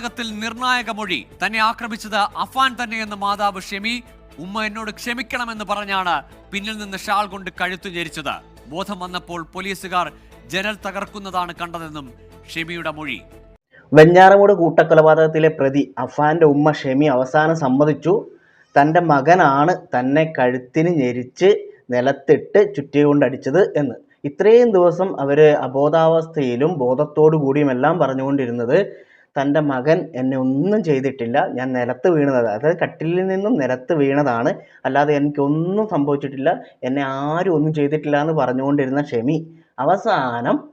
കൊലപാതകത്തിൽ നിർണായക മൊഴി. തന്നെ ആക്രമിച്ചത് അഫാൻ തന്നെയെന്ന് മാതാവ് ഷെമി ഉമ്മ എന്നോട് ക്ഷമിക്കണമെന്ന് പറഞ്ഞാണ് പിന്നിൽ നിന്ന് ഷാൾ കൊണ്ട് കഴുത്തു ഞെരിച്ചത്. ബോധം വന്നപ്പോൾ പോലീസുകാർ ജനൽ തകർക്കുന്നതാണ് കണ്ടതെന്നും ഷെമിയുടെ മൊഴി. വെഞ്ഞാറമൂട് കൂട്ടക്കൊലപാതകത്തിലെ പ്രതി അഫാന്റെ ഉമ്മ ഷെമി അവസാനം സമ്മതിച്ചു. തന്റെ മകനാണ് തന്നെ കഴുത്തിന് ഞെരിച്ച് നിലത്തിട്ട് ചുറ്റിക കൊണ്ടടിച്ചത് എന്ന്. ഇത്രയും ദിവസം അവർ അബോധാവസ്ഥയിലും ബോധത്തോടു കൂടിയുമെല്ലാം പറഞ്ഞുകൊണ്ടിരുന്നത് തന്റെ മകൻ എന്നെ ഒന്നും ചെയ്തിട്ടില്ല. ഞാൻ നിലത്ത് വീണതാണ്. അതായത് കട്ടിലിൽ നിന്നും നിലത്ത് വീണതാണ്. അല്ലാതെ എനിക്കൊന്നും സംഭവിച്ചിട്ടില്ല. എന്നെ ആരും ഒന്നും ചെയ്തിട്ടില്ല എന്ന് പറഞ്ഞുകൊണ്ടിരുന്ന ഷെമി അവസാനം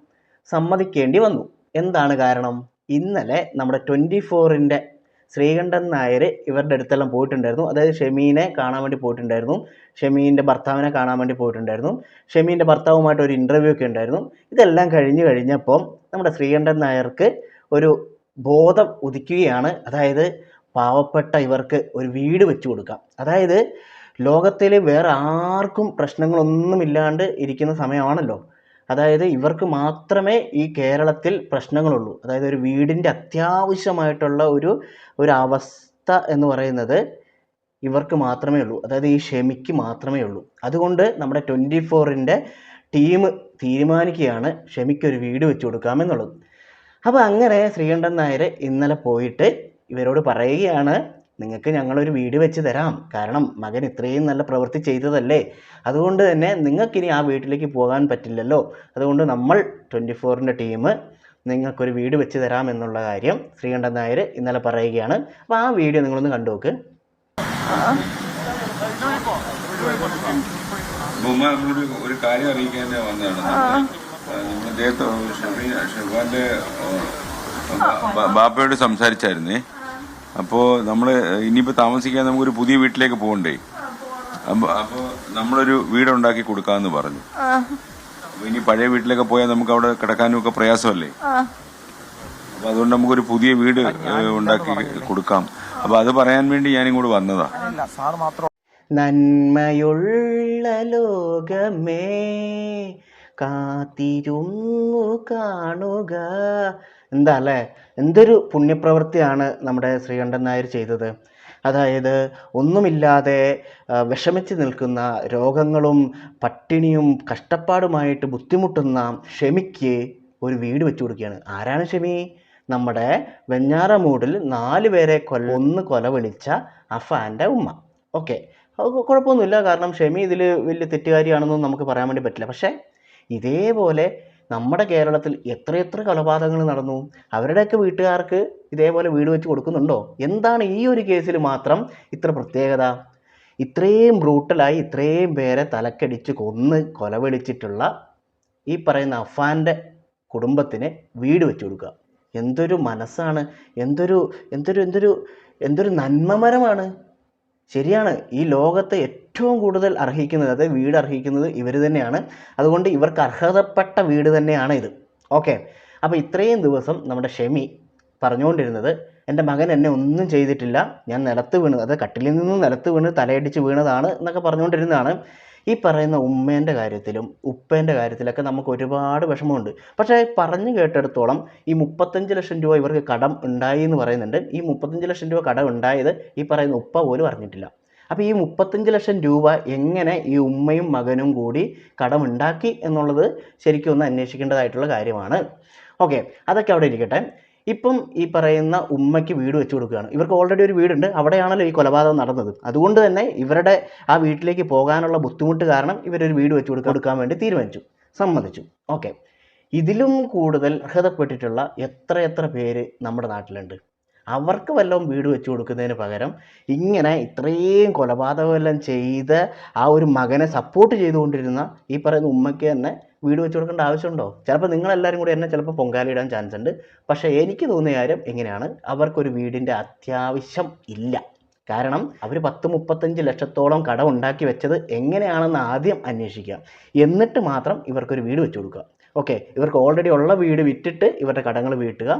സമ്മതിക്കേണ്ടി വന്നു. എന്താണ് കാരണം? ഇന്നലെ നമ്മുടെ ട്വന്റി ഫോറിന്റെ ശ്രീകണ്ഠൻ നായർ ഇവരുടെ അടുത്തെല്ലാം പോയിട്ടുണ്ടായിരുന്നു. അതായത് ഷെമീനെ കാണാൻ വേണ്ടി പോയിട്ടുണ്ടായിരുന്നു. ഷെമീന്റെ ഭർത്താവിനെ കാണാൻ വേണ്ടി പോയിട്ടുണ്ടായിരുന്നു. ഷെമീന്റെ ഭർത്താവുമായിട്ട് ഒരു ഇന്റർവ്യൂ ഒക്കെ ഉണ്ടായിരുന്നു. ഇതെല്ലാം കഴിഞ്ഞ് കഴിഞ്ഞപ്പം നമ്മുടെ ശ്രീകണ്ഠൻ നായർക്ക് ഒരു ബോധം ഉദിക്കുകയാണ്. അതായത് പാവപ്പെട്ട ഇവർക്ക് ഒരു വീട് വെച്ചു കൊടുക്കാം. അതായത് ലോകത്തിൽ വേറെ ആർക്കും പ്രശ്നങ്ങളൊന്നുമില്ലാണ്ട് ഇരിക്കുന്ന സമയമാണല്ലോ. അതായത് ഇവർക്ക് മാത്രമേ ഈ കേരളത്തിൽ പ്രശ്നങ്ങളുള്ളൂ. അതായത് ഒരു വീടിന്റെ അത്യാവശ്യമായിട്ടുള്ള ഒരു ഒരു അവസ്ഥ എന്ന് പറയുന്നത് ഇവർക്ക് മാത്രമേ ഉള്ളൂ. അതായത് ഈ ഷെമിക്ക് മാത്രമേ ഉള്ളൂ. അതുകൊണ്ട് നമ്മുടെ ട്വന്റി ഫോറിന്റെ ടീം തീരുമാനിക്കുകയാണ് ഷെമിക്ക് ഒരു വീട് വെച്ച് കൊടുക്കാമെന്നുള്ളത് അപ്പോൾ അങ്ങനെ ശ്രീകണ്ഠൻ നായർ ഇന്നലെ പോയിട്ട് ഇവരോട് പറയുകയാണ് നിങ്ങൾക്ക് ഞങ്ങളൊരു വീട് വെച്ച് തരാം. കാരണം മകൻ ഇത്രയും നല്ല പ്രവൃത്തി ചെയ്തതല്ലേ. അതുകൊണ്ട് തന്നെ നിങ്ങൾക്കിനി ആ വീട്ടിലേക്ക് പോകാൻ പറ്റില്ലല്ലോ. അതുകൊണ്ട് നമ്മൾ ട്വന്റി ഫോറിന്റെ ടീം നിങ്ങൾക്കൊരു വീട് വെച്ച് തരാം എന്നുള്ള കാര്യം ശ്രീകണ്ഠൻ നായർ ഇന്നലെ പറയുകയാണ്. അപ്പോൾ ആ വീഡിയോ നിങ്ങളൊന്ന് കണ്ടു നോക്ക്. ഒരു കാര്യം അറിയിക്കാൻ വന്നതാണ്. ഷെഫാന്റെ ബാപ്പയോട് സംസാരിച്ചായിരുന്നേ. അപ്പോ നമ്മൾ ഇനിയിപ്പോൾ താമസിക്കാൻ നമുക്കൊരു പുതിയ വീട്ടിലേക്ക് പോകണ്ടേ? അപ്പോൾ അപ്പോൾ നമ്മളൊരു വീടുണ്ടാക്കി കൊടുക്കാന്ന് പറഞ്ഞു. ഇനി പഴയ വീട്ടിലേക്ക് പോയാൽ നമുക്ക് അവിടെ കിടക്കാനും ഒക്കെ പ്രയാസമല്ലേ അപ്പോൾ അതുകൊണ്ട് നമുക്കൊരു പുതിയ വീട് ഉണ്ടാക്കി കൊടുക്കാം. അപ്പോൾ അത് പറയാൻ വേണ്ടി ഞാനും കൂടെ വന്നതാ നന്മയുള്ള ലോകമേ കാത്തിരുന്നു കാണുക. എന്താ അല്ലേ? എന്തൊരു പുണ്യപ്രവൃത്തിയാണ് നമ്മുടെ ശ്രീകണ്ഠൻ നായർ ചെയ്തത്. അതായത് ഒന്നുമില്ലാതെ വിഷമിച്ച് നിൽക്കുന്ന രോഗങ്ങളും പട്ടിണിയും കഷ്ടപ്പാടുമായിട്ട് ബുദ്ധിമുട്ടുന്ന ഷെമിക്ക് ഒരു വീട് വെച്ചു കൊടുക്കുകയാണ്. ആരാണ് ഷെമി? നമ്മുടെ വെഞ്ഞാറമൂടിൽ നാല് പേരെ കൊല ഒന്ന് കൊല വിളിച്ച അഫാന്റെ ഉമ്മ. ഓക്കെ. കുഴപ്പമൊന്നുമില്ല. കാരണം ഷെമി ഇതിൽ വലിയ തെറ്റുകാരിയാണെന്നൊന്നും നമുക്ക് പറയാൻ വേണ്ടി പറ്റില്ല. പക്ഷേ ഇതേപോലെ നമ്മുടെ കേരളത്തിൽ എത്രയെത്ര കൊലപാതകങ്ങൾ നടന്നു? അവരുടെയൊക്കെ വീട്ടുകാർക്ക് ഇതേപോലെ വീട് വെച്ച് കൊടുക്കുന്നുണ്ടോ? എന്താണ് ഈ ഒരു കേസിൽ മാത്രം ഇത്ര പ്രത്യേകത? ഇത്രയും ബ്രൂട്ടലായി ഇത്രയും പേരെ തലക്കടിച്ച് കൊന്ന് കൊലവിളിച്ചിട്ടുള്ള ഈ പറയുന്ന അഫാന്റെ കുടുംബത്തിന് വീട് വെച്ച് കൊടുക്കുക. എന്തൊരു മനസ്സാണ്. എന്തൊരു എന്തൊരു എന്തൊരു എന്തൊരു നന്മമരമാണ്. ശരിയാണ്. ഈ ലോകത്ത് ഏറ്റവും കൂടുതൽ അർഹിക്കുന്നത് അതായത് വീട് അർഹിക്കുന്നത് ഇവർ തന്നെയാണ്. അതുകൊണ്ട് ഇവർക്ക് അർഹതപ്പെട്ട വീട് തന്നെയാണ് ഇത്. ഓക്കെ. അപ്പോൾ ഇത്രയും ദിവസം നമ്മുടെ ഷെമി പറഞ്ഞുകൊണ്ടിരുന്നത് എന്റെ മകൻ എന്നെ ഒന്നും ചെയ്തിട്ടില്ല. ഞാൻ നിലത്ത് വീണ് അത് കട്ടിലിൽ നിന്നും നിലത്ത് വീണ് തലയടിച്ച് വീണതാണ് എന്നൊക്കെ പറഞ്ഞുകൊണ്ടിരുന്നതാണ്. ഈ പറയുന്ന ഉമ്മേന്റെ കാര്യത്തിലും ഉപ്പേന്റെ കാര്യത്തിലൊക്കെ നമുക്ക് ഒരുപാട് വിഷമമുണ്ട്. പക്ഷേ പറഞ്ഞു കേട്ടിടത്തോളം ഈ മുപ്പത്തഞ്ച് ലക്ഷം രൂപ ഇവർക്ക് കടം ഉണ്ടായി എന്ന് പറയുന്നുണ്ട്. ഈ മുപ്പത്തഞ്ച് ലക്ഷം രൂപ കടം ഉണ്ടായത് ഈ പറയുന്ന ഉപ്പ പോലും അറിഞ്ഞിട്ടില്ല. അപ്പോൾ ഈ മുപ്പത്തഞ്ച് ലക്ഷം രൂപ എങ്ങനെ ഈ ഉമ്മയും മകനും കൂടി കടമുണ്ടാക്കി എന്നുള്ളത് ശരിക്കും ഒന്ന് അന്വേഷിക്കേണ്ടതായിട്ടുള്ള കാര്യമാണ്. ഓക്കെ അതൊക്കെ അവിടെ ഇരിക്കട്ടെ. ഇപ്പം ഈ പറയുന്ന ഉമ്മയ്ക്ക് വീട് വെച്ചു കൊടുക്കുകയാണ്. ഇവർക്ക് ഓൾറെഡി ഒരു വീടുണ്ട്. അവിടെയാണല്ലോ ഈ കൊലപാതകം നടന്നത്. അതുകൊണ്ട് തന്നെ ഇവരുടെ ആ വീട്ടിലേക്ക് പോകാനുള്ള ബുദ്ധിമുട്ട് കാരണം ഇവരൊരു വീട് വെച്ചു കൊടുക്കാൻ വേണ്ടി തീരുമാനിച്ചു. സമ്മതിച്ചു. ഓക്കെ ഇതിലും കൂടുതൽ അർഹതപ്പെട്ടിട്ടുള്ള എത്ര എത്ര പേര് നമ്മുടെ നാട്ടിലുണ്ട്? അവർക്ക് വല്ലതും വീട് വെച്ചു കൊടുക്കുന്നതിന് പകരം ഇങ്ങനെ ഇത്രയും കൊലപാതകമെല്ലാം ചെയ്ത് ആ ഒരു മകനെ സപ്പോർട്ട് ചെയ്തുകൊണ്ടിരുന്ന ഈ പറയുന്ന ഉമ്മയ്ക്ക് തന്നെ വീട് വെച്ച് കൊടുക്കേണ്ട ആവശ്യമുണ്ടോ? ചിലപ്പോൾ നിങ്ങളെല്ലാവരും കൂടി എന്നെ ചിലപ്പോൾ പൊങ്കാലിടാൻ ചാൻസ് ഉണ്ട്. പക്ഷേ എനിക്ക് തോന്നിയ കാര്യം എങ്ങനെയാണ് അവർക്കൊരു വീടിന്റെ അത്യാവശ്യം ഇല്ല. കാരണം അവർ പത്ത് മുപ്പത്തഞ്ച് ലക്ഷത്തോളം കടം ഉണ്ടാക്കി വെച്ചത് എങ്ങനെയാണെന്ന് ആദ്യം അന്വേഷിക്കുക. എന്നിട്ട് മാത്രം ഇവർക്കൊരു വീട് വെച്ചു കൊടുക്കുക. ഓക്കെ ഇവർക്ക് ഓൾറെഡി ഉള്ള വീട് വിറ്റിട്ട് ഇവരുടെ കടങ്ങൾ വീട്ടുക.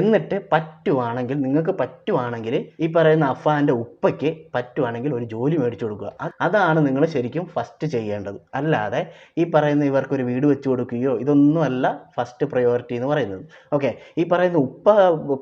എന്നിട്ട് പറ്റുവാണെങ്കിൽ നിങ്ങൾക്ക് പറ്റുവാണെങ്കിൽ ഈ പറയുന്ന അഫാന്റെ ഉപ്പയ്ക്ക് പറ്റുവാണെങ്കിൽ ഒരു ജോലി മേടിച്ചു കൊടുക്കുക. അതാണ് നിങ്ങൾ ശരിക്കും ഫസ്റ്റ് ചെയ്യേണ്ടത്. അല്ലാതെ ഈ പറയുന്ന ഇവർക്കൊരു വീട് വെച്ച് കൊടുക്കുകയോ ഇതൊന്നുമല്ല ഫസ്റ്റ് പ്രയോറിറ്റി എന്ന് പറയുന്നത്. ഓക്കെ ഈ പറയുന്ന ഉപ്പ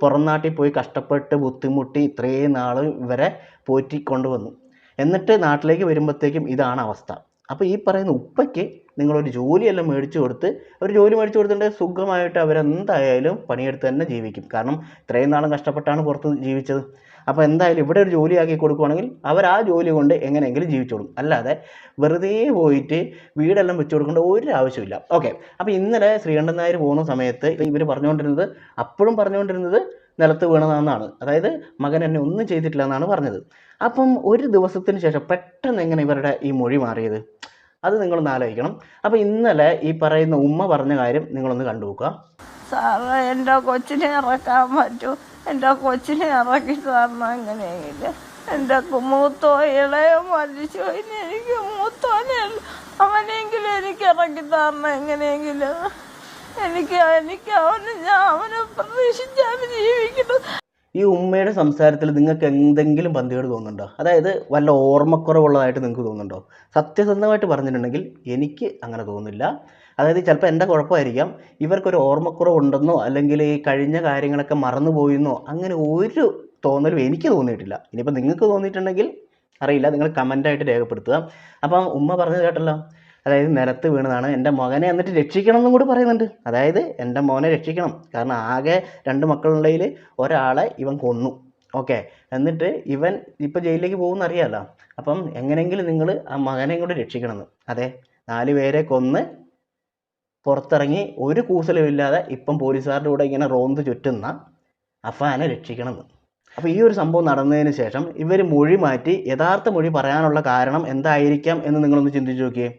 പുറം പോയി കഷ്ടപ്പെട്ട് ബുദ്ധിമുട്ടി ഇത്രയും നാൾ ഇവരെ പോറ്റി കൊണ്ടുവന്നു എന്നിട്ട് നാട്ടിലേക്ക് വരുമ്പോഴത്തേക്കും ഇതാണ് അവസ്ഥ. അപ്പോൾ ഈ പറയുന്ന ഉപ്പയ്ക്ക് നിങ്ങളൊരു ജോലിയെല്ലാം മേടിച്ചു കൊടുത്ത് ഒരു ജോലി മേടിച്ചു കൊടുത്തിട്ടുണ്ടെങ്കിൽ സുഖമായിട്ട് അവരെന്തായാലും പണിയെടുത്ത് തന്നെ ജീവിക്കും. കാരണം ഇത്രയും നാളും കഷ്ടപ്പെട്ടാണ് പുറത്ത് ജീവിച്ചത്. അപ്പോൾ എന്തായാലും ഇവിടെ ഒരു ജോലിയാക്കി കൊടുക്കുവാണെങ്കിൽ അവർ ആ ജോലി കൊണ്ട് എങ്ങനെയെങ്കിലും ജീവിച്ചോളും അല്ലാതെ വെറുതെ പോയിട്ട് വീടെല്ലാം വെച്ച് കൊടുക്കേണ്ട ഒരു ആവശ്യമില്ല ഓക്കെ അപ്പോൾ ഇന്നലെ ശ്രീകണ്ഠൻ നായർ പോകുന്ന സമയത്ത് ഇവർ പറഞ്ഞുകൊണ്ടിരുന്നത് അപ്പോഴും പറഞ്ഞുകൊണ്ടിരുന്നത് നിലത്ത് വീണതാണെന്നാണ്. അതായത് മകൻ എന്നെ ഒന്നും ചെയ്തിട്ടില്ല എന്നാണ് പറഞ്ഞത്. അപ്പം ഒരു ദിവസത്തിന് ശേഷം പെട്ടെന്ന് എങ്ങനെ ഇവരുടെ ഈ മൊഴി മാറിയത്? അത് നിങ്ങളൊന്ന് ആലോചിക്കണം. അപ്പോൾ ഇന്നലെ ഈ പറയുന്ന ഉമ്മ പറഞ്ഞ കാര്യം നിങ്ങളൊന്ന് കണ്ടുപോക്കുക സാറേ എന്റെ കൊച്ചിനെ ഇറക്കാൻ പറ്റൂ. എന്റെ കൊച്ചിനെ ഇറക്കി സാറിന് എങ്ങനെയെങ്കിലും. എന്റെ മൂത്തോ ഇളയോ മരിച്ചു. എനിക്ക് മൂത്തോനെ അവനെങ്കിലും എനിക്ക് ഇറക്കി തരണം എങ്ങനെയെങ്കിലും. എനിക്ക് എനിക്ക് അവന് ഞാൻ അവനെ പ്രതീക്ഷിച്ചാണ് ജീവിക്കുന്നു. ഈ ഉമ്മയുടെ സംസാരത്തിൽ നിങ്ങൾക്ക് എന്തെങ്കിലും പന്തികേട് തോന്നുന്നുണ്ടോ? അതായത് വല്ല ഓർമ്മക്കുറവുള്ളതായിട്ട് നിങ്ങൾക്ക് തോന്നുന്നുണ്ടോ? സത്യസന്ധമായിട്ട് പറഞ്ഞിട്ടുണ്ടെങ്കിൽ എനിക്ക് അങ്ങനെ തോന്നുന്നില്ല. അതായത് ചിലപ്പോൾ എന്റെ കുഴപ്പമായിരിക്കാം. ഇവർക്കൊരു ഓർമ്മക്കുറവുണ്ടെന്നോ അല്ലെങ്കിൽ ഈ കഴിഞ്ഞ കാര്യങ്ങളൊക്കെ മറന്നുപോയെന്നോ അങ്ങനെ ഒരു തോന്നലും എനിക്ക് തോന്നിയിട്ടില്ല. ഇനിയിപ്പോൾ നിങ്ങൾക്ക് തോന്നിയിട്ടുണ്ടെങ്കിൽ അറിയില്ല. നിങ്ങൾ കമന്റായിട്ട് രേഖപ്പെടുത്തുക. അപ്പം ഉമ്മ പറഞ്ഞത് കേട്ടല്ലോ. അതായത് നിലത്ത് വീണതാണ്. എന്റെ മകനെ എന്നിട്ട് രക്ഷിക്കണം എന്നും കൂടി പറയുന്നുണ്ട്. അതായത് എന്റെ മോനെ രക്ഷിക്കണം. കാരണം ആകെ രണ്ട് മക്കളുള്ളതിൽ ഒരാളെ ഇവൻ കൊന്നു. ഓക്കെ. എന്നിട്ട് ഇവൻ ഇപ്പോൾ ജയിലിലേക്ക് പോകുമെന്ന് അറിയാമല്ലോ അപ്പം എങ്ങനെയെങ്കിലും നിങ്ങൾ ആ മകനെയും കൂടി രക്ഷിക്കണമെന്ന്. അതെ. നാല് പേരെ കൊന്ന് പുറത്തിറങ്ങി ഒരു കൂസലുമില്ലാതെ ഇപ്പം പോലീസുകാരുടെ കൂടെ ഇങ്ങനെ റോന്ത് ചുറ്റുന്ന അഫാനെ രക്ഷിക്കണമെന്ന്. അപ്പോൾ ഈ ഒരു സംഭവം നടന്നതിന് ശേഷം ഇവർ മൊഴി മാറ്റി യഥാർത്ഥ മൊഴി പറയാനുള്ള കാരണം എന്തായിരിക്കാം എന്ന് നിങ്ങളൊന്ന് ചിന്തിച്ച് നോക്കിയേ.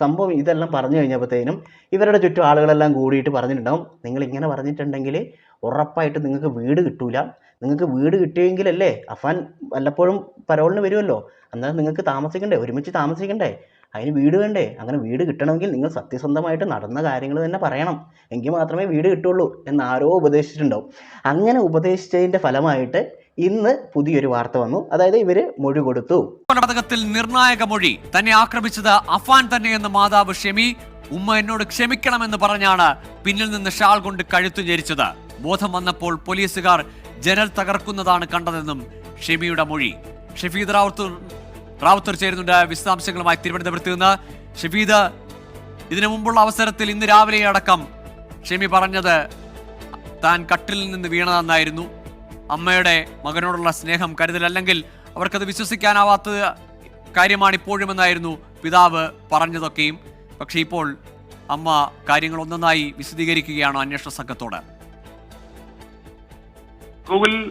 സംഭവം ഇതെല്ലാം പറഞ്ഞു കഴിഞ്ഞപ്പോഴത്തേനും ഇവരുടെ ചുറ്റും ആളുകളെല്ലാം കൂടിയിട്ട് പറഞ്ഞിട്ടുണ്ടാവും. നിങ്ങൾ ഇങ്ങനെ പറഞ്ഞിട്ടുണ്ടെങ്കിൽ ഉറപ്പായിട്ട് നിങ്ങൾക്ക് വീട് കിട്ടൂല. നിങ്ങൾക്ക് വീട് കിട്ടിയെങ്കിലല്ലേ അഫാൻ വല്ലപ്പോഴും പരോളിന് വരുമല്ലോ. അന്നേരം നിങ്ങൾക്ക് താമസിക്കണ്ടേ? ഒരുമിച്ച് താമസിക്കണ്ടേ? അതിന് വീട് വേണ്ടേ? അങ്ങനെ വീട് കിട്ടണമെങ്കിൽ നിങ്ങൾ സത്യസന്ധമായിട്ട് നടന്ന കാര്യങ്ങൾ തന്നെ പറയണം. എങ്കിൽ മാത്രമേ വീട് കിട്ടുള്ളൂ എന്ന് ആരോ ഉപദേശിച്ചിട്ടുണ്ടാവും. അങ്ങനെ ഉപദേശിച്ചതിന്റെ ഫലമായിട്ട് ഇന്ന് പുതിയൊരു വാർത്ത വന്നു. അതായത് ഇവർ മൊഴി കൊടുത്തു. കൊലപാതകത്തിൽ നിർണായക മൊഴി. തന്നെ ആക്രമിച്ചത് അഫാൻ തന്നെയെന്ന് മാതാവ് ഷെമി. ഉമ്മ എന്നോട് ക്ഷമിക്കണമെന്ന് പറഞ്ഞാണ് പിന്നിൽ നിന്ന് ഷാൾ കൊണ്ട് കഴുത്തു ഞെരിച്ചത്. ബോധം വന്നപ്പോൾ പോലീസുകാർ ജനൽ തകർക്കുന്നതാണ് കണ്ടതെന്നും ഷെമിയുടെ മൊഴി. ഷഫീദ് റാവത്തൂർ റാവത്തൂർ ചേരുന്നുണ്ട്. വിശദാംശങ്ങളുമായി തിരുവനന്തപുരത്ത് നിന്ന് ഷഫീദ്. ഇതിനു മുമ്പുള്ള അവസരത്തിൽ ഇന്ന് രാവിലെ അടക്കം ഷെമി പറഞ്ഞത് താൻ കട്ടിലിൽ നിന്ന് വീണതെന്നായിരുന്നു. അമ്മയുടെ മകനോടുള്ള സ്നേഹം കരുതലല്ലെങ്കിൽ അവർക്കത് വിശ്വസിക്കാനാവാത്ത കാര്യമാണ് ഇപ്പോഴുമെന്നായിരുന്നു പിതാവ് പറഞ്ഞതൊക്കെയും. പക്ഷേ ഇപ്പോൾ അമ്മ കാര്യങ്ങൾ ഒന്നൊന്നായി വിശദീകരിക്കുകയാണ് അന്വേഷണ സംഘത്തോട്. ഗൂഗിൾ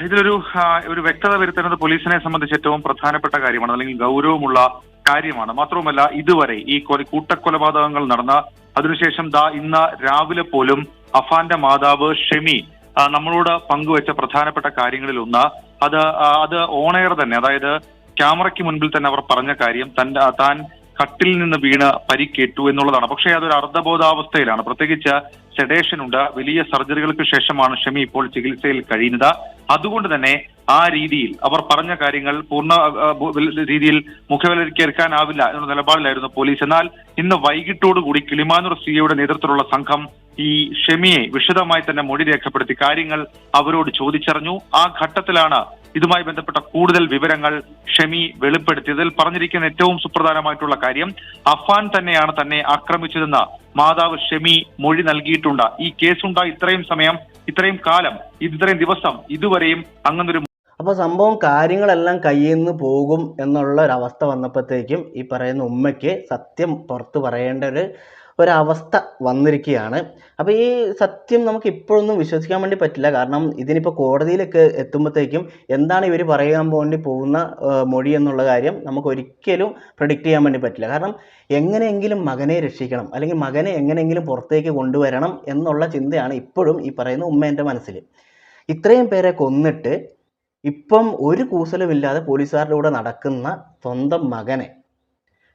ഇതിലൊരു ഒരു വ്യക്തത വരുത്തുന്നത് പോലീസിനെ സംബന്ധിച്ച് ഏറ്റവും പ്രധാനപ്പെട്ട കാര്യമാണ് അല്ലെങ്കിൽ ഗൗരവമുള്ള കാര്യമാണ്. മാത്രവുമല്ല ഇതുവരെ ഈ കൊല- കൂട്ടക്കൊലപാതകങ്ങൾ നടന്ന അതിനുശേഷം ദാ ഇന്ന് രാവിലെ പോലും അഫാന്റെ മാതാവ് ഷെമി നമ്മളോട് പങ്കുവച്ച പ്രധാനപ്പെട്ട കാര്യങ്ങളിൽ ഒന്ന് അത് അത് ഓണയർ തന്നെ അതായത് ക്യാമറയ്ക്ക് മുൻപിൽ തന്നെ അവർ പറഞ്ഞ കാര്യം തന്റെ താൻ കട്ടിൽ നിന്ന് വീണ് പരിക്കേറ്റു എന്നുള്ളതാണ്. പക്ഷേ അതൊരു അർദ്ധബോധാവസ്ഥയിലാണ്. പ്രത്യേകിച്ച് സെഡേഷൻ ഉണ്ട്. വലിയ സർജറികൾക്ക് ശേഷമാണ് ഷമി ഇപ്പോൾ ചികിത്സയിൽ കഴിയുന്നത്. അതുകൊണ്ട് തന്നെ ആ രീതിയിൽ അവർ പറഞ്ഞ കാര്യങ്ങൾ പൂർണ രീതിയിൽ മുഖവിലക്കെടുക്കാനാവില്ല എന്ന നിലപാടിലായിരുന്നു പോലീസ്. എന്നാൽ ഇന്ന് വൈകിട്ടോടുകൂടി കിളിമാനൂർ സിയുടെ നേതൃത്വത്തിലുള്ള സംഘം ഈ ഷെമിയെ വിശദമായി തന്നെ മൊഴി രേഖപ്പെടുത്തി കാര്യങ്ങൾ അവരോട് ചോദിച്ചറിഞ്ഞു. ആ ഘട്ടത്തിലാണ് ഇതുമായി ബന്ധപ്പെട്ട കൂടുതൽ വിവരങ്ങൾ ഷെമി വെളിപ്പെടുത്തിയതിൽ പറഞ്ഞിരിക്കുന്ന ഏറ്റവും സുപ്രധാനമായിട്ടുള്ള കാര്യം അഫാൻ തന്നെയാണ് തന്നെ ആക്രമിച്ചതെന്ന് മാതാവ് ഷെമി മൊഴി നൽകിയിട്ടുണ്ട്. ഈ കേസുണ്ടായി ഇത്രയും സമയം ഇത്രയും കാലം ഇത്രയും ദിവസം ഇതുവരെയും അങ്ങനൊരു അപ്പോൾ സംഭവം കാര്യങ്ങളെല്ലാം കയ്യിൽ നിന്ന് പോകും എന്നുള്ള ഒരു അവസ്ഥ വന്നപ്പോഴത്തേക്കും ഈ പറയുന്ന ഉമ്മയ്ക്ക് സത്യം പുറത്ത് പറയേണ്ട ഒരു ഒരവസ്ഥ വന്നിരിക്കുകയാണ്. അപ്പോൾ ഈ സത്യം നമുക്ക് ഇപ്പോഴൊന്നും വിശ്വസിക്കാൻ വേണ്ടി പറ്റില്ല. കാരണം ഇതിനിപ്പോൾ കോടതിയിലൊക്കെ എത്തുമ്പോഴത്തേക്കും എന്താണ് ഇവർ പറയാൻ വേണ്ടി പോകുന്ന മൊഴി എന്നുള്ള കാര്യം നമുക്ക് ഒരിക്കലും പ്രഡിക്റ്റ് ചെയ്യാൻ വേണ്ടി പറ്റില്ല. കാരണം എങ്ങനെയെങ്കിലും മകനെ രക്ഷിക്കണം അല്ലെങ്കിൽ മകനെ എങ്ങനെയെങ്കിലും പുറത്തേക്ക് കൊണ്ടുവരണം എന്നുള്ള ചിന്തയാണ് ഇപ്പോഴും ഈ പറയുന്ന ഉമ്മേന്റെ മനസ്സിൽ ഇത്രയും പേരെ കൊന്നിട്ട് ഇപ്പം ഒരു കൂസലുമില്ലാതെ പോലീസുകാരുടെ കൂടെ നടക്കുന്ന സ്വന്തം മകനെ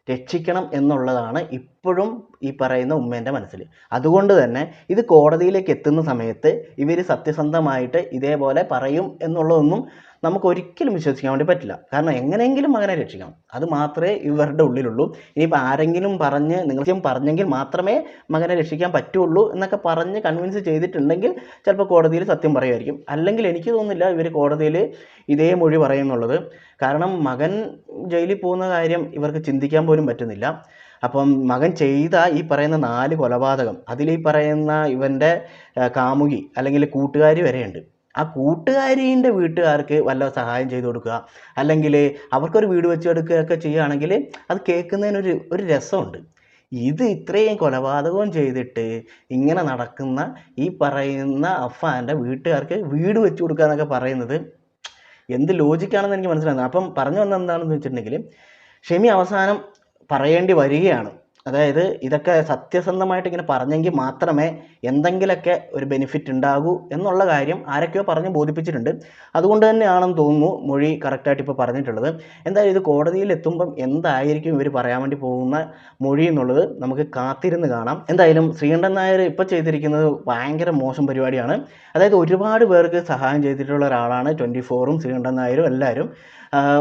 രക്ഷിക്കണം എന്നുള്ളതാണ് ഇപ്പോഴും ഈ പറയുന്ന ഉമ്മേന്റെ മനസ്സിൽ. അതുകൊണ്ട് തന്നെ ഇത് കോടതിയിലേക്ക് എത്തുന്ന സമയത്ത് ഇവർ സത്യസന്ധമായിട്ട് ഇതേപോലെ പറയും എന്നുള്ളതൊന്നും നമുക്ക് ഒരിക്കലും വിശ്വസിക്കാൻ വേണ്ടി പറ്റില്ല. കാരണം എങ്ങനെയെങ്കിലും മകനെ രക്ഷിക്കണം. അത് മാത്രമേ ഇവരുടെ ഉള്ളിലുള്ളൂ. ഇനിയിപ്പോൾ ആരെങ്കിലും പറഞ്ഞ് നിങ്ങൾ പറഞ്ഞെങ്കിൽ മാത്രമേ മകനെ രക്ഷിക്കാൻ പറ്റുള്ളൂ എന്നൊക്കെ പറഞ്ഞ് കൺവിൻസ് ചെയ്തിട്ടുണ്ടെങ്കിൽ ചിലപ്പോൾ കോടതിയിൽ സത്യം പറയുമായിരിക്കും. അല്ലെങ്കിൽ എനിക്ക് തോന്നുന്നില്ല ഇവർ കോടതിയിൽ ഇതേ മൊഴി പറയുന്നുള്ളത് കാരണം മകൻ ജയിലിൽ പോകുന്ന കാര്യം ഇവർക്ക് ചിന്തിക്കാൻ പോലും പറ്റുന്നില്ല. അപ്പം മകൻ ചെയ്ത ഈ പറയുന്ന നാല് കൊലപാതകം അതിൽ ഈ പറയുന്ന ഇവന്റെ കാമുകി അല്ലെങ്കിൽ കൂട്ടുകാരി വരെയുണ്ട്. ആ കൂട്ടുകാരീന്റെ വീട്ടുകാർക്ക് വല്ല സഹായം ചെയ്തു കൊടുക്കുക അല്ലെങ്കിൽ അവർക്കൊരു വീട് വെച്ച് കൊടുക്കുകയൊക്കെ ചെയ്യുകയാണെങ്കിൽ അത് കേൾക്കുന്നതിനൊരു ഒരു രസമുണ്ട്. ഇത് ഇത്രയും കൊലപാതകവും ചെയ്തിട്ട് ഇങ്ങനെ നടക്കുന്ന ഈ പറയുന്ന അഫാന്റെ വീട്ടുകാർക്ക് വീട് വെച്ചു കൊടുക്കുക എന്നൊക്കെ പറയുന്നത് എന്ത് ലോജിക്കാണെന്ന് എനിക്ക് മനസ്സിലാകുന്നത് അപ്പം പറഞ്ഞു വന്ന എന്താണെന്ന് വെച്ചിട്ടുണ്ടെങ്കിൽ ഷെമി അവസാനം പറയേണ്ടി വരികയാണ്. അതായത് ഇതൊക്കെ സത്യസന്ധമായിട്ട് ഇങ്ങനെ പറഞ്ഞെങ്കിൽ മാത്രമേ എന്തെങ്കിലുമൊക്കെ ഒരു ബെനിഫിറ്റ് ഉണ്ടാകൂ എന്നുള്ള കാര്യം ആരൊക്കെയോ പറഞ്ഞ് ബോധിപ്പിച്ചിട്ടുണ്ട്. അതുകൊണ്ട് തന്നെയാണെന്ന് തോന്നുന്നു മൊഴി കറക്റ്റായിട്ട് ഇപ്പോൾ പറഞ്ഞിട്ടുള്ളത്. എന്തായാലും ഇത് കോടതിയിൽ എത്തുമ്പം എന്തായിരിക്കും ഇവർ പറയാൻ വേണ്ടി പോകുന്ന മൊഴി എന്നുള്ളത് നമുക്ക് കാത്തിരുന്ന് കാണാം. എന്തായാലും ശ്രീകണ്ഠൻ നായർ ഇപ്പോൾ ചെയ്തിരിക്കുന്നത് ഭയങ്കര മോശം പരിപാടിയാണ്. അതായത് ഒരുപാട് പേർക്ക് സഹായം ചെയ്തിട്ടുള്ള ഒരാളാണ് ട്വന്റി ഫോറും ശ്രീകണ്ഠൻ നായരും എല്ലാവരും.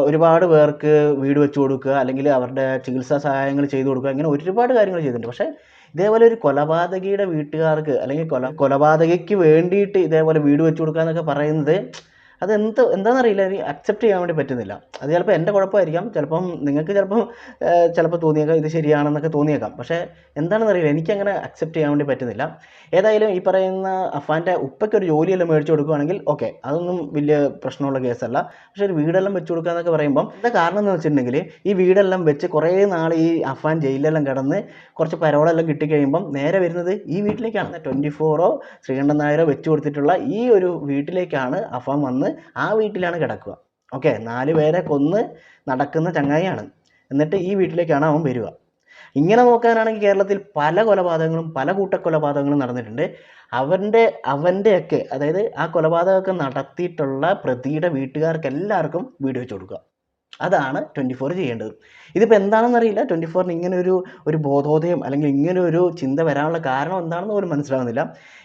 ഒരുപാട് പേർക്ക് വീട് വെച്ച് കൊടുക്കുക അല്ലെങ്കിൽ അവരുടെ ചികിത്സാ സഹായങ്ങൾ ചെയ്തു കൊടുക്കുക ഇങ്ങനെ ഒരുപാട് കാര്യങ്ങൾ ചെയ്തിട്ടുണ്ട്. പക്ഷേ ഇതേപോലെ ഒരു കൊലപാതകിയുടെ വീട്ടുകാർക്ക് അല്ലെങ്കിൽ കൊല കൊലപാതകിക്ക് വേണ്ടിയിട്ട് ഇതേപോലെ വീട് വെച്ച് കൊടുക്കുക എന്നൊക്കെ പറയുന്നത് അത് എന്ത് എന്താണെന്നറിയില്ല എനിക്ക് അക്സെപ്റ്റ് ചെയ്യാൻ വേണ്ടി പറ്റുന്നില്ല. അത് ചിലപ്പോൾ എന്റെ കുഴപ്പമായിരിക്കാം. ചിലപ്പം നിങ്ങൾക്ക് ചിലപ്പം ചിലപ്പോൾ തോന്നിയേക്കാം ഇത് ശരിയാണെന്നൊക്കെ തോന്നിയേക്കാം. പക്ഷേ എന്താണെന്നറിയില്ല. എനിക്കങ്ങനെ അക്സെപ്റ്റ് ചെയ്യാൻ വേണ്ടി പറ്റുന്നില്ല. ഏതായാലും ഈ പറയുന്ന അഫാന്റെ ഉപ്പയ്ക്കൊരു ജോലിയെല്ലാം മേടിച്ചു കൊടുക്കുകയാണെങ്കിൽ ഓക്കെ അതൊന്നും വലിയ പ്രശ്നമുള്ള കേസല്ല. പക്ഷേ ഒരു വീടെല്ലാം വെച്ച് കൊടുക്കുക എന്നൊക്കെ പറയുമ്പം എന്താ കാരണം എന്ന് വെച്ചിട്ടുണ്ടെങ്കിൽ ഈ വീടെല്ലാം വെച്ച് കുറേ നാൾ ഈ അഫാൻ ജയിലിലെല്ലാം കിടന്ന് കുറച്ച് പരോളെല്ലാം കിട്ടിക്കഴിയുമ്പം നേരെ വരുന്നത് ഈ വീട്ടിലേക്കാണ്. ട്വന്റി ഫോറോ ശ്രീകണ്ഠൻ നായരോ വെച്ച് കൊടുത്തിട്ടുള്ള ഈ ഒരു വീട്ടിലേക്കാണ് അഫാൻ വന്ന് ആ വീട്ടിലാണ് കിടക്കുക. ഓക്കെ നാല് പേരെ കൊന്ന് നടക്കുന്ന ചങ്ങായിയാണ്. എന്നിട്ട് ഈ വീട്ടിലേക്കാണ് അവൻ വരിക. ഇങ്ങനെ നോക്കാനാണെങ്കിൽ കേരളത്തിൽ പല കൊലപാതകങ്ങളും പല കൂട്ടക്കൊലപാതകങ്ങളും നടന്നിട്ടുണ്ട്. അവന്റെ അവന്റെയൊക്കെ അതായത് ആ കൊലപാതകമൊക്കെ നടത്തിയിട്ടുള്ള പ്രതിയുടെ വീട്ടുകാർക്ക് എല്ലാവർക്കും വീട് വെച്ച് കൊടുക്കുക. അതാണ് ട്വന്റി ഫോർ ചെയ്യേണ്ടത്. ഇതിപ്പോൾ എന്താണെന്നറിയില്ല ട്വന്റി ഫോറിന് ഇങ്ങനെ ഒരു ഒരു ബോധോദയം അല്ലെങ്കിൽ ഇങ്ങനെ ഒരു ചിന്ത വരാനുള്ള കാരണം എന്താണെന്ന് പോലും മനസ്സിലാവുന്നില്ല.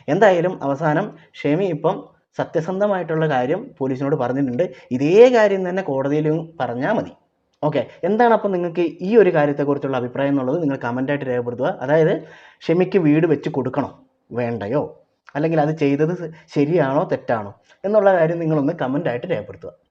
എന്തായാലും അവസാനം ഷെമി ഇപ്പം സത്യസന്ധമായിട്ടുള്ള കാര്യം പോലീസിനോട് പറഞ്ഞിട്ടുണ്ട്. ഇതേ കാര്യം തന്നെ കോടതിയിലും പറഞ്ഞാൽ മതി. ഓക്കെ. എന്താണ് അപ്പം നിങ്ങൾക്ക് ഈ ഒരു കാര്യത്തെക്കുറിച്ചുള്ള അഭിപ്രായം എന്നുള്ളത് നിങ്ങൾ കമന്റായിട്ട് രേഖപ്പെടുത്തുക. അതായത് ഷെമിക്ക് വീട് വെച്ച് കൊടുക്കണോ? വേണ്ടയോ? അല്ലെങ്കിൽ അത് ചെയ്തത് ശരിയാണോ? തെറ്റാണോ? എന്നുള്ള കാര്യം നിങ്ങളൊന്ന് കമന്റായിട്ട് രേഖപ്പെടുത്തുക.